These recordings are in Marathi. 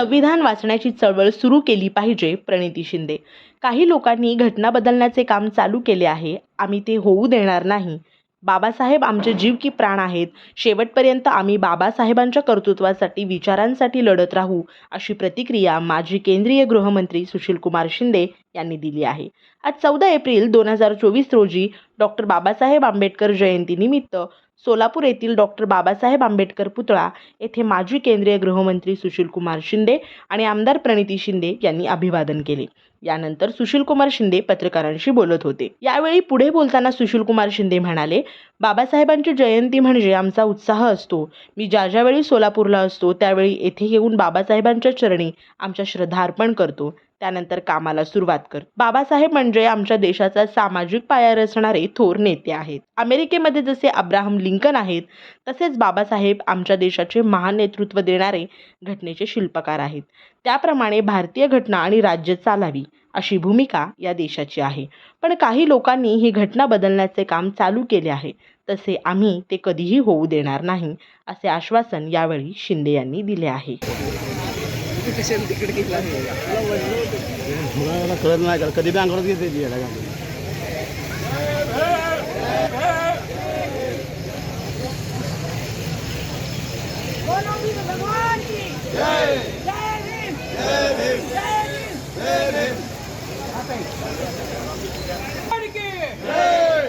संविधान वाचण्याची चळवळ सुरू केली पाहिजे प्रणिती शिंदे. काही लोकांनी घटना बदलण्याचे काम चालू केले आहे आम्ही ते होऊ देणार नाही. बाबासाहेब आमचे जीव की प्राण आहेत शेवटपर्यंत आम्ही बाबासाहेबांच्या कर्तृत्वासाठी विचारांसाठी लढत राहू अशी प्रतिक्रिया माजी केंद्रीय गृहमंत्री सुशीलकुमार शिंदे यांनी दिली आहे. आज चौदा एप्रिल दोन हजार चोवीस रोजी डॉक्टर बाबासाहेब आंबेडकर जयंतीनिमित्त सोलापूर येथील डॉक्टर बाबासाहेब आंबेडकर पुतळा येथे माजी केंद्रीय गृहमंत्री सुशीलकुमार शिंदे आणि आमदार प्रणिती शिंदे यांनी अभिवादन केले. यानंतर सुशीलकुमार शिंदे पत्रकारांशी बोलत होते. यावेळी पुढे बोलताना सुशीलकुमार शिंदे म्हणाले बाबासाहेबांची जयंती म्हणजे आमचा उत्साह असतो. मी ज्या ज्यावेळी सोलापूरला असतो त्यावेळी येथे येऊन बाबासाहेबांच्या चरणी आमच्या श्रद्धा अर्पण करतो. त्यानंतर कामाला सुरुवात कर. बाबासाहेब म्हणजे आमच्या देशाचा सामाजिक पाया रचणारे थोर नेते आहेत. अमेरिकेमध्ये जसे अब्राहम लिंकन आहेत तसेच बाबासाहेब आमच्या देशाचे महान नेतृत्व देणारे घटनेचे शिल्पकार आहेत. त्याप्रमाणे भारतीय घटना आणि राज्य चालावी अशी भूमिका या देशाची आहे. पण काही लोकांनी ही घटना बदलण्याचे काम चालू केले आहे. तसे आम्ही ते कधीही होऊ देणार नाही असे आश्वासन यावेळी शिंदे यांनी दिले आहे. मला कळत नाही का कधी बी अंगावर घेते ती याला गाडी. बोलोगी तो भगवान की जय जय भीम जय भीम जय भीम जय भीम भगवान की जय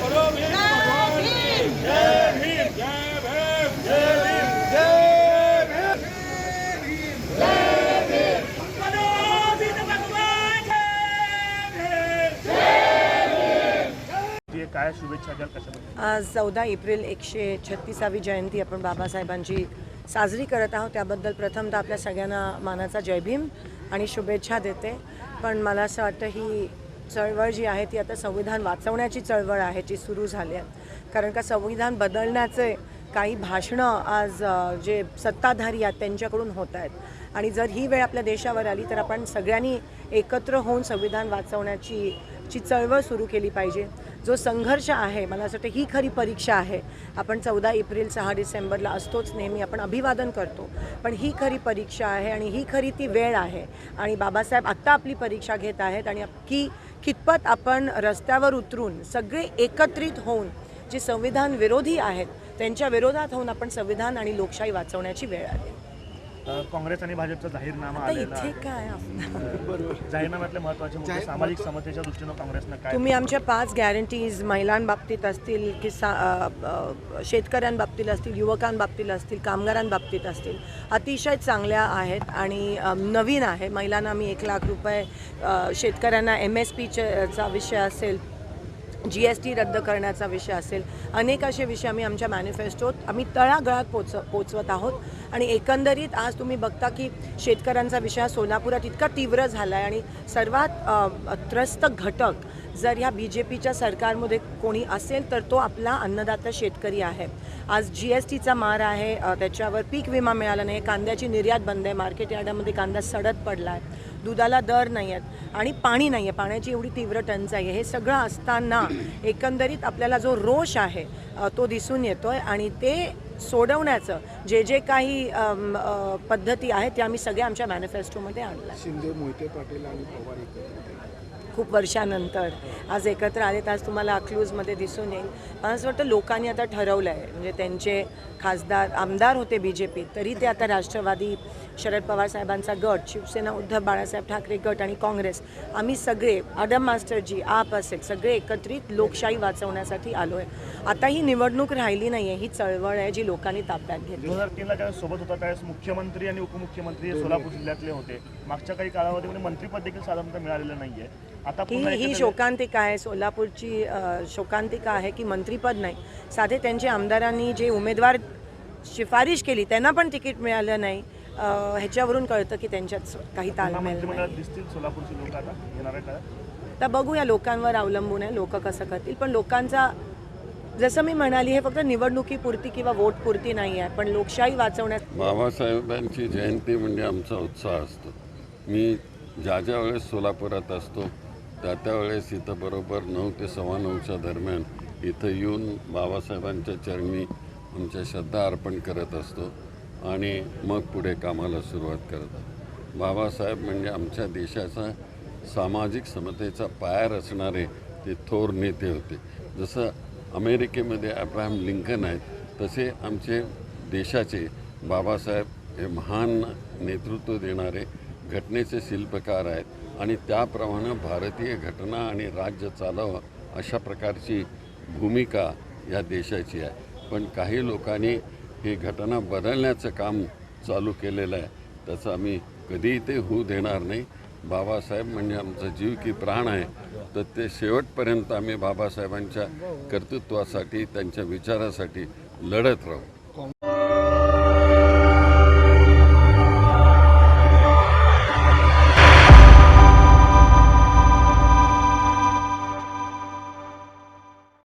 बोलो भीम भगवान की जय भीम जय भीम जय भीम जय भीम जय भीम बोलोगी तो भगवान जय भीम ती काय शुभेच्छा द्याल कशाबद्दल? आज चौदा एप्रिल एकशे छत्तीसावी जयंती आपण बाबासाहेबांची साजरी करत आहोत. त्याबद्दल प्रथमतः आपल्या सगळ्यांना मानाचा जयभीम आणि शुभेच्छा देते. पण मला असं वाटतं ही चळवळ जी आहे ती आता संविधान वाचवण्याची चळवळ आहे जी सुरू झाली आहे. कारण का संविधान बदलण्याचे काही भाषणं आज जे सत्ताधारी आहेत त्यांच्याकडून होत आहेत. आणि जर ही वेळ आपल्या देशावर आली तर आपण सगळ्यांनी एकत्र होऊन संविधान वाचवण्याची ची चळवळ सुरू केली पाहिजे. जो संघर्ष आहे मला असं वाटतं ही खरी परीक्षा आहे. आपण चौदा एप्रिल सहा डिसेंबरला असतोच नेहमी आपण अभिवादन करतो. पण ही खरी परीक्षा आहे आणि ही खरी ती वेळ आहे. आणि बाबासाहेब आत्ता आपली परीक्षा घेत आहेत आणि की कितपत आपण रस्त्यावर उतरून सगळे एकत्रित होऊन जे संविधान विरोधी आहेत त्यांच्या विरोधात होऊन आपण संविधान आणि लोकशाही वाचवण्याची वेळ आली. काँग्रेस आणि भाजपचा जाहीरनामा आता आलेला इथे काय आपलं? जाहीरनाम्यातले महत्त्वाचे मुद्दे सामाजिक समतेच्या दृष्टीनं काँग्रेसनं काय तुम्ही आमच्या पाच गॅरंटीज महिलांबाबतीत असतील की सा अ, अ, शेतकऱ्यांबाबतीत असतील युवकांबाबतीत असतील कामगारांबाबतीत असतील अतिशय चांगल्या आहेत आणि अ, नवीन आहे. महिलांना आम्ही एक लाख रुपये अ, शेतकऱ्यांना एम एस पीचा विषय असेल जी एस टी रद्द करण्याचा विषय असेल अनेक असे विषय आम्ही आमच्या मॅनिफेस्टोत आम्ही तळागळात पोच पोचवत आहोत. आणि एकंदरीत आज तुम्ही बघता की शेतकऱ्यांचा विषय सोलापुरात इतका तीव्र झाला आहे आणि सर्वात त्रस्त घटक जर ह्या बी जे पीच्या सरकारमध्ये कोणी असेल तर तो आपला अन्नदाता शेतकरी आहे. आज जी एस टीचा मार आहे त्याच्यावर पीक विमा मिळाला नाही कांद्याची निर्यात बंद आहे मार्केट यार्डामध्ये कांदा सडत पडला आहे दुधाला दर नाही आहेत आणि पाणी नाही आहे पाण्याची एवढी तीव्र टंचाई आहे. हे सगळं असताना एकंदरीत आपल्याला जो रोष आहे तो दिसून येतो आहे आणि ते सोडवण्याचं जे जे काही पद्धती आहेत त्या आम्ही सगळ्या आमच्या मॅनिफेस्टोमध्ये आणल्या. शिंदे मोहिते पाटील आणि पवार. खूप वर्षानंतर आज एकत्र आलेत आज तुम्हाला अकलूजमध्ये दिसून येईल. मला असं वाटतं लोकांनी आता ठरवलं आहे म्हणजे त्यांचे खासदार आमदार होते बी जे पी तरी ते आता राष्ट्रवादी शरद पवार साहेबांचा गट शिवसेना उद्धव बाळासाहेब ठाकरे गट आणि काँग्रेस. आम्ही सगळे आडम मास्टरजी आप असेल सगळे एकत्रित लोकशाही वाचवण्यासाठी आलो आहे आता ही निवडणूक राहिली नाही आहे ही चळवळ आहे जी लोकांनी ताब्यात घेतली. दोन हजार तीनला ज्यावेळेस सोबत होता त्यावेळेस मुख्यमंत्री आणि उपमुख्यमंत्री सोलापूर जिल्ह्यातले होते. मागच्या काही काळामध्ये मंत्रीपद देखील साधारणतः मिळालेलं नाहीये. आता ही ही शोकांतिका आहे सोलापूरची शोकांतिका आहे की मंत्रीपद नाही. साधे त्यांच्या आमदारांनी जे उमेदवार शिफारिश केली त्यांना पण तिकीट मिळालं नाही. ह्याच्यावरून कळतं की त्यांच्यात काही काळात. तर बघूया लोकांवर अवलंबून आहे लोक कसं करतील. पण लोकांचा जसं मी म्हणाली हे फक्त निवडणुकीपुरती किंवा वोटपुरती नाही आहे पण लोकशाही वाचवण्यात बाबासाहेबांची जयंती म्हणजे आमचा उत्साह असतो. मी ज्या ज्या वेळेस सोलापुरात असतो त्या त्यावेळेस इथं बरोबर नऊ ते सव्वा नऊच्या दरम्यान इथं येऊन बाबासाहेबांच्या चरणी आमच्या श्रद्धा अर्पण करत असतो. आणि मग पुढे कामाला सुरुवात करतात बाबासाहेब म्हणजे आमच्या देशाचा सामाजिक समतेचा पाया रचणारे ते थोर नेते होते. जसं अमेरिकेमध्ये अब्राहम लिंकन आहेत तसे आमचे देशाचे बाबासाहेब हे महान नेतृत्व देणारे घटनेचे शिल्पकार आहेत आणि त्याप्रमाणे भारतीय घटना आणि राज्य चालावं अशा प्रकारची भूमिका या देशाची आहे. पण काही लोकांनी ही घटना बदलण्याचं काम चालू केलेलं आहे. त्याचं आम्ही कधीही ते होऊ देणार नाही. बाबासाहेब म्हणजे आमचा जीव की प्राण आहे. तर ते शेवटपर्यंत आम्ही बाबासाहेबांच्या कर्तृत्वासाठी त्यांच्या विचारासाठी लढत राहू.